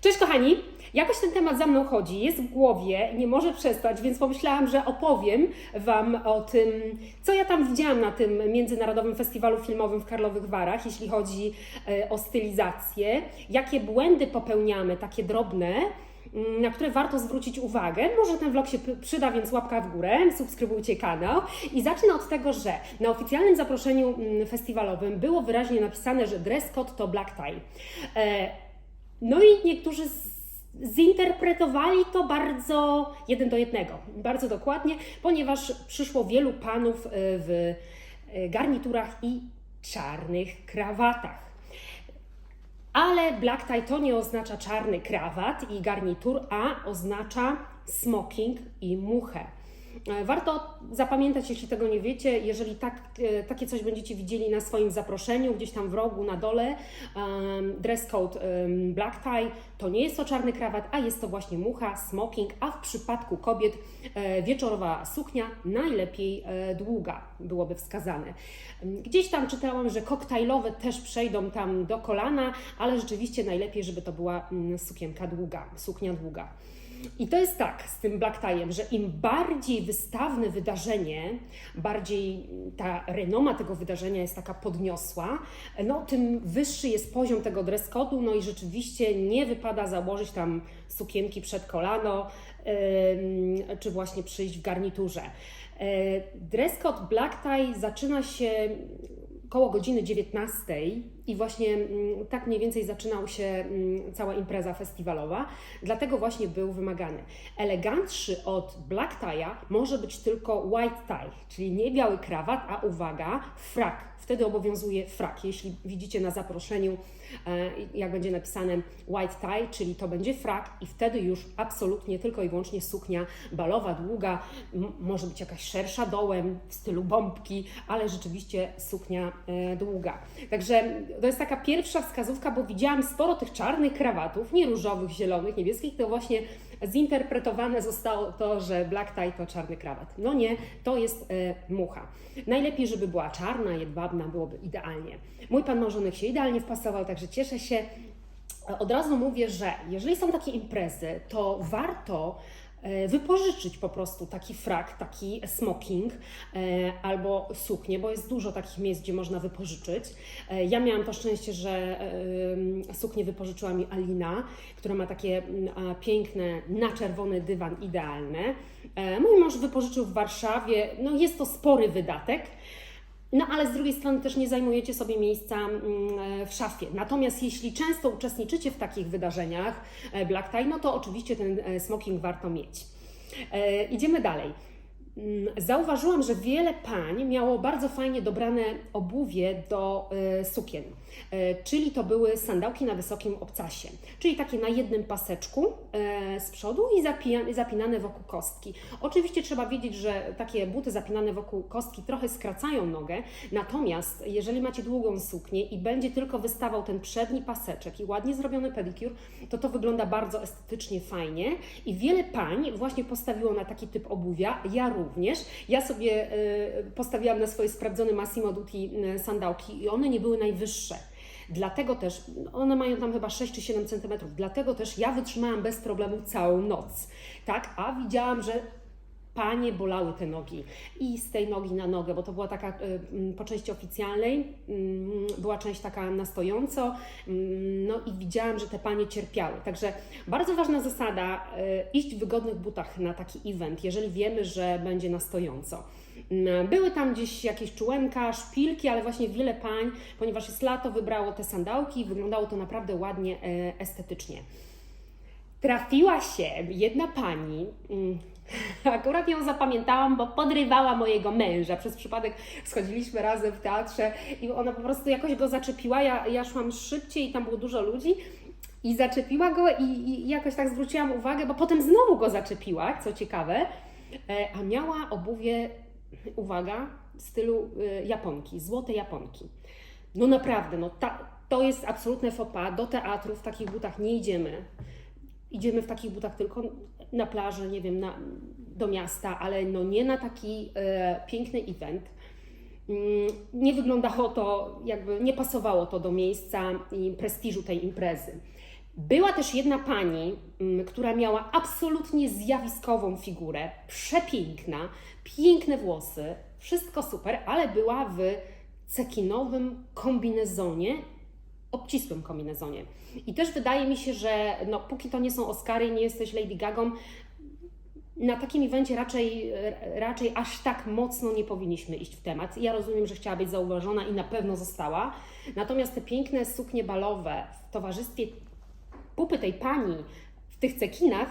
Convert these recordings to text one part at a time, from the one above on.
Cześć kochani! Jakoś ten temat za mną chodzi, jest w głowie, nie może przestać, więc pomyślałam, że opowiem Wam o tym, co ja tam widziałam na tym Międzynarodowym Festiwalu Filmowym w Karlowych Warach, jeśli chodzi e, o stylizację, jakie błędy popełniamy, takie drobne, mm, na które warto zwrócić uwagę. Może ten vlog się przyda, więc łapka w górę, subskrybujcie kanał. I zacznę od tego, że na oficjalnym zaproszeniu mm, festiwalowym było wyraźnie napisane, że dress code to black tie. No i niektórzy zinterpretowali to bardzo jeden do jednego, bardzo dokładnie, ponieważ przyszło wielu panów e, w e, garniturach i czarnych krawatach. Ale black tie to nie oznacza czarny krawat i garnitur, a oznacza smoking i muchę. E, Warto zapamiętać, jeśli tego nie wiecie, jeżeli tak, e, takie coś będziecie widzieli na swoim zaproszeniu, gdzieś tam w rogu na dole, dress code black tie, to nie jest to czarny krawat, a jest to właśnie mucha, smoking, a w przypadku kobiet e, wieczorowa suknia, najlepiej długa byłoby wskazane. Gdzieś tam czytałam, że koktajlowe też przejdą tam do kolana, ale rzeczywiście najlepiej, żeby to była mm, sukienka długa, suknia długa. I to jest tak z tym black tie'em, że im bardziej wystawne wydarzenie, bardziej ta renoma tego wydarzenia jest taka podniosła, no tym wyższy jest poziom tego dress code'u, no i rzeczywiście nie wypada założyć tam sukienki przed kolano, ym, czy właśnie przyjść w garniturze. E, Dress code black tie zaczyna się koło godziny 19 i właśnie mm, tak mniej więcej zaczynał się mm, cała impreza festiwalowa, dlatego właśnie był wymagany. Elegantszy od black tie'a może być tylko white tie, czyli nie biały krawat, a uwaga, frak. Wtedy obowiązuje frak. Jeśli widzicie na zaproszeniu, e, jak będzie napisane white tie, czyli to będzie frak i wtedy już absolutnie tylko i wyłącznie suknia balowa, długa, może być jakaś szersza dołem w stylu bombki, ale rzeczywiście suknia e, długa. Także to jest taka pierwsza wskazówka, bo widziałam sporo tych czarnych krawatów, nie różowych, zielonych, niebieskich, to właśnie zinterpretowane zostało to, że black tie to czarny krawat. No nie, to jest e, mucha. Najlepiej, żeby była czarna, jedwabna, byłoby idealnie. Mój pan małżonek się idealnie wpasował, także cieszę się. E, Od razu mówię, że jeżeli są takie imprezy, to warto wypożyczyć po prostu taki frak, taki smoking e, albo suknię, bo jest dużo takich miejsc, gdzie można wypożyczyć. E, Ja miałam to szczęście, że e, suknię wypożyczyła mi Alina, która ma takie piękne, na czerwony dywan idealne. E, Mój mąż wypożyczył w Warszawie, no jest to spory wydatek, no ale z drugiej strony też nie zajmujecie sobie miejsca mm, e, w szafie. Natomiast jeśli często uczestniczycie w takich wydarzeniach e, black tie, no to oczywiście ten e, smoking warto mieć. Idziemy dalej. Mm, Zauważyłam, że wiele pań miało bardzo fajnie dobrane obuwie do e, sukien, e, czyli to były sandałki na wysokim obcasie, czyli takie na jednym paseczku e, z przodu i zapija- zapinane wokół kostki. Oczywiście trzeba wiedzieć, że takie buty zapinane wokół kostki trochę skracają nogę, natomiast jeżeli macie długą suknię i będzie tylko wystawał ten przedni paseczek i ładnie zrobiony pedikur, to to wygląda bardzo estetycznie, fajnie. I wiele pań właśnie postawiło na taki typ obuwia, ja również. Ja sobie e, postawiłam na swoje sprawdzone Massimo Dutti sandałki i one nie były najwyższe. Dlatego też, one mają tam chyba 6 czy 7 centymetrów, dlatego też ja wytrzymałam bez problemu całą noc. Tak, a widziałam, że panie bolały te nogi i z tej nogi na nogę, bo to była taka y, mm, po części oficjalnej, mm, była część taka na stojąco, mm, no i widziałam, że te panie cierpiały. Także bardzo ważna zasada, y, iść w wygodnych butach na taki event, jeżeli wiemy, że będzie na stojąco. Były tam gdzieś jakieś czułenka, szpilki, ale właśnie wiele pań, ponieważ jest lato, wybrało te sandałki i wyglądało to naprawdę ładnie, e, estetycznie. Trafiła się jedna pani, akurat ją zapamiętałam, bo podrywała mojego męża. Przez przypadek schodziliśmy razem w teatrze i ona po prostu jakoś go zaczepiła. Ja, ja szłam szybciej i tam było dużo ludzi. I zaczepiła go i, i jakoś tak zwróciłam uwagę, bo potem znowu go zaczepiła, co ciekawe, e, a miała obuwie, uwaga, w stylu e, japonki, złote japonki. No naprawdę, no ta, to jest absolutne faux pas. Do teatru w takich butach nie idziemy. Idziemy w takich butach tylko na plażę, nie wiem, na, do miasta, ale no nie na taki e, piękny event. Mm, Nie wyglądało to, jakby nie pasowało to do miejsca i prestiżu tej imprezy. Była też jedna pani, mm, która miała absolutnie zjawiskową figurę, przepiękna, piękne włosy, wszystko super, ale była w cekinowym kombinezonie, obcisłym kombinezonie. I też wydaje mi się, że no, póki to nie są Oscary nie jesteś Lady Gagą, na takim evencie raczej, raczej aż tak mocno nie powinniśmy iść w temat. Ja rozumiem, że chciała być zauważona i na pewno została. Natomiast te piękne suknie balowe w towarzystwie pupy tej pani w tych cekinach,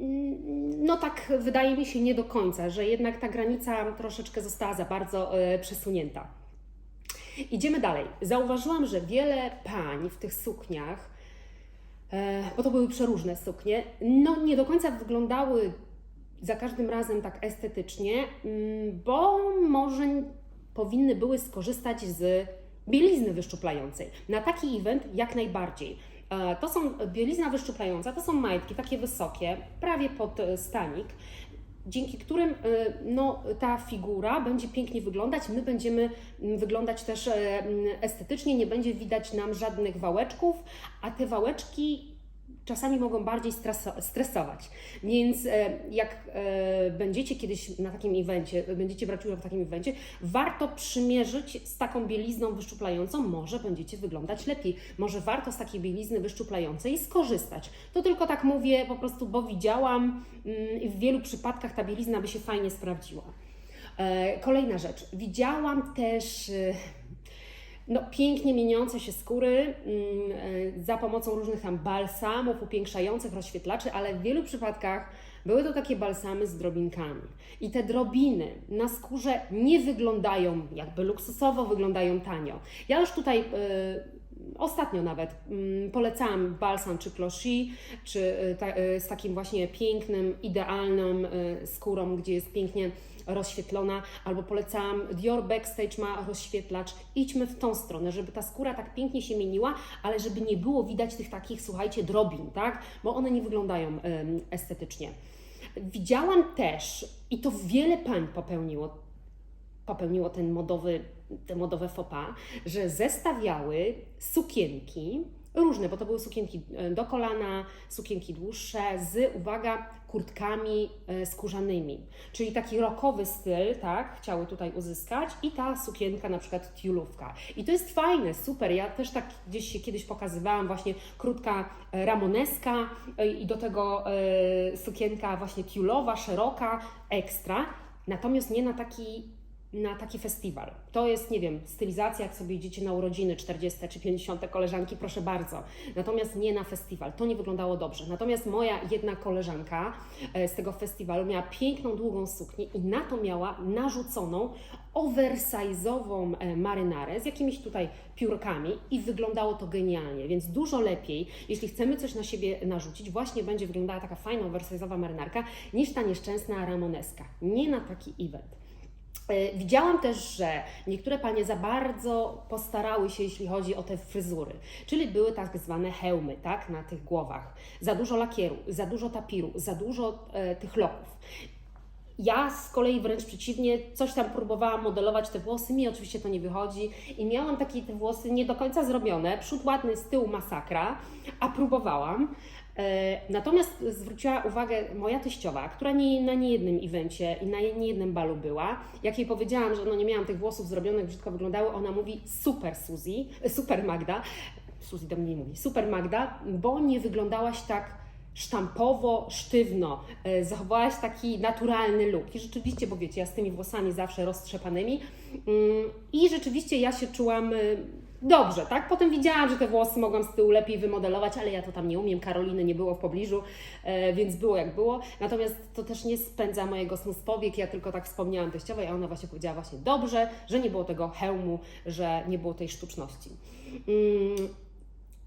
mm, no tak wydaje mi się nie do końca, że jednak ta granica troszeczkę została za bardzo e, przesunięta. Idziemy dalej. Zauważyłam, że wiele pań w tych sukniach, e, bo to były przeróżne suknie, no nie do końca wyglądały za każdym razem tak estetycznie, mm, bo może powinny były skorzystać z bielizny wyszczuplającej. Na taki event jak najbardziej. E, To są bielizna wyszczuplająca, to są majtki takie wysokie, prawie pod e, stanik, dzięki którym e, no, ta figura będzie pięknie wyglądać. My będziemy mm, wyglądać też e, mm, estetycznie, nie będzie widać nam żadnych wałeczków, a te wałeczki czasami mogą bardziej streso- stresować. Więc e, jak e, będziecie kiedyś na takim evencie, będziecie brać udział w takim evencie, warto przymierzyć z taką bielizną wyszczuplającą, może będziecie wyglądać lepiej. Może warto z takiej bielizny wyszczuplającej skorzystać. To tylko tak mówię po prostu, bo widziałam mm, i w wielu przypadkach ta bielizna by się fajnie sprawdziła. E, Kolejna rzecz. Widziałam też no, pięknie mieniące się skóry mm, e, za pomocą różnych tam balsamów upiększających, rozświetlaczy, ale w wielu przypadkach były to takie balsamy z drobinkami. I te drobiny na skórze nie wyglądają jakby luksusowo, wyglądają tanio. Ja już tutaj. Ostatnio nawet mm, polecałam balsam czy Clochis, czy e, ta, e, z takim właśnie pięknym, idealną e, skórą, gdzie jest pięknie rozświetlona, albo polecałam Dior Backstage ma rozświetlacz. Idźmy w tą stronę, żeby ta skóra tak pięknie się mieniła, ale żeby nie było widać tych takich, słuchajcie, drobin, tak? Bo one nie wyglądają estetycznie. Widziałam też, i to wiele pań popełniło, popełniło ten modowy, te modowe pas, że zestawiały sukienki, różne, bo to były sukienki e, do kolana, sukienki dłuższe, z, uwaga, kurtkami e, skórzanymi. Czyli taki rockowy styl, tak, chciały tutaj uzyskać i ta sukienka na przykład tiulówka. I to jest fajne, super, ja też tak gdzieś się kiedyś pokazywałam, właśnie krótka e, ramoneska i do tego sukienka właśnie tiulowa, szeroka, ekstra. Natomiast nie na taki na taki festiwal. To jest, nie wiem, stylizacja, jak sobie idziecie na urodziny 40 czy 50 koleżanki, proszę bardzo. Natomiast nie na festiwal. To nie wyglądało dobrze. Natomiast moja jedna koleżanka e, z tego festiwalu miała piękną, długą suknię i na to miała narzuconą oversize'ową e, marynarę z jakimiś tutaj piórkami i wyglądało to genialnie, więc dużo lepiej, jeśli chcemy coś na siebie narzucić, właśnie będzie wyglądała taka fajna oversize'owa marynarka niż ta nieszczęsna ramoneska. Nie na taki event. E, Widziałam też, że niektóre panie za bardzo postarały się, jeśli chodzi o te fryzury, czyli były tak zwane hełmy, tak, na tych głowach. Za dużo lakieru, za dużo tapiru, za dużo e, tych loków. Ja z kolei wręcz przeciwnie, coś tam próbowałam modelować te włosy, mi oczywiście to nie wychodzi i miałam takie te włosy nie do końca zrobione, przód ładny, z tyłu masakra, a próbowałam. E, Natomiast zwróciła uwagę moja teściowa, która nie, na niejednym evencie i na niejednym balu była. Jak jej powiedziałam, że no nie miałam tych włosów zrobionych, brzydko wyglądały, ona mówi super Suzy, super Magda, Suzy do mnie nie mówi, super Magda, bo nie wyglądałaś tak sztampowo, sztywno, e, zachowałaś taki naturalny look. I rzeczywiście, bo wiecie, ja z tymi włosami zawsze roztrzepanymi mm, i rzeczywiście ja się czułam y, dobrze, tak? Potem widziałam, że te włosy mogłam z tyłu lepiej wymodelować, ale ja to tam nie umiem, Karoliny nie było w pobliżu, e, więc było jak było. Natomiast to też nie spędza mojego snu z powiek, ja tylko tak wspomniałam teściowej, a ona właśnie powiedziała właśnie dobrze, że nie było tego hełmu, że nie było tej sztuczności. Mm,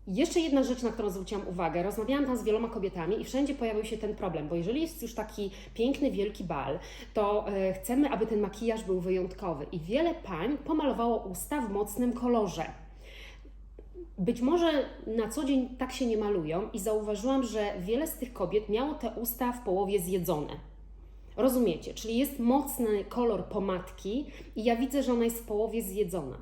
jeszcze jedna rzecz, na którą zwróciłam uwagę. Rozmawiałam tam z wieloma kobietami i wszędzie pojawił się ten problem, bo jeżeli jest już taki piękny, wielki bal, to e, chcemy, aby ten makijaż był wyjątkowy. I wiele pań pomalowało usta w mocnym kolorze. Być może na co dzień tak się nie malują i zauważyłam, że wiele z tych kobiet miało te usta w połowie zjedzone. Rozumiecie? Czyli jest mocny kolor pomadki i ja widzę, że ona jest w połowie zjedzona.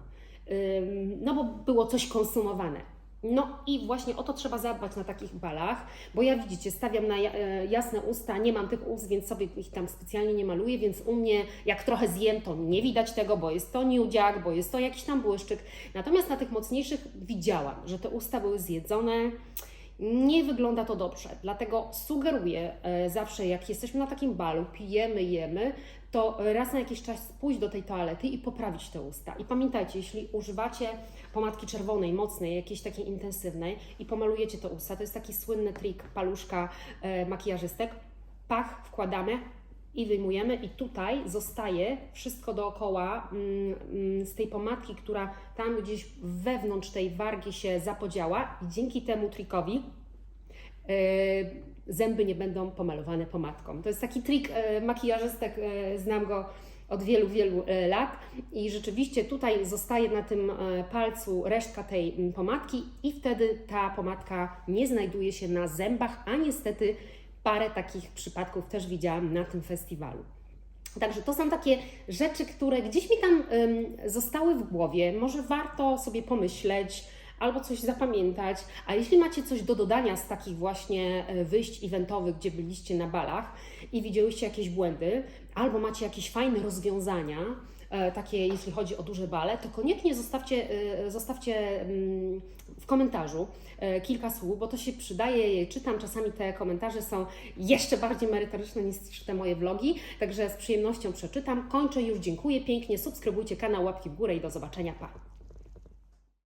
No bo było coś konsumowane. No i właśnie o to trzeba zadbać na takich balach, bo ja widzicie, stawiam na e, jasne usta, nie mam tych ust, więc sobie ich tam specjalnie nie maluję, więc u mnie jak trochę zjem, to nie widać tego, bo jest to niudziak, bo jest to jakiś tam błyszczyk. Natomiast na tych mocniejszych widziałam, że te usta były zjedzone. Nie wygląda to dobrze, dlatego sugeruję e, zawsze, jak jesteśmy na takim balu, pijemy, jemy, to raz na jakiś czas pójść do tej toalety i poprawić te usta. I pamiętajcie, jeśli używacie pomadki czerwonej, mocnej, jakiejś takiej intensywnej i pomalujecie te usta, to jest taki słynny trik paluszka e, makijażystek, pach wkładamy i wyjmujemy i tutaj zostaje wszystko dookoła mm, mm, z tej pomadki, która tam gdzieś wewnątrz tej wargi się zapodziała i dzięki temu trikowi e, zęby nie będą pomalowane pomadką. To jest taki trik e, makijażystek, e, znam go od wielu, wielu e, lat i rzeczywiście tutaj zostaje na tym palcu resztka tej pomadki i wtedy ta pomadka nie znajduje się na zębach, a niestety parę takich przypadków też widziałam na tym festiwalu. Także to są takie rzeczy, które gdzieś mi tam zostały w głowie. Może warto sobie pomyśleć albo coś zapamiętać. A jeśli macie coś do dodania z takich właśnie e, wyjść eventowych, gdzie byliście na balach i widziałyście jakieś błędy, albo macie jakieś fajne rozwiązania, e, takie jeśli chodzi o duże bale, to koniecznie zostawcie, e, zostawcie mm, w komentarzu kilka słów, bo to się przydaje, je czytam, czasami te komentarze są jeszcze bardziej merytoryczne niż te moje vlogi, także z przyjemnością przeczytam. Kończę już, dziękuję pięknie, subskrybujcie kanał, łapki w górę i do zobaczenia, pa!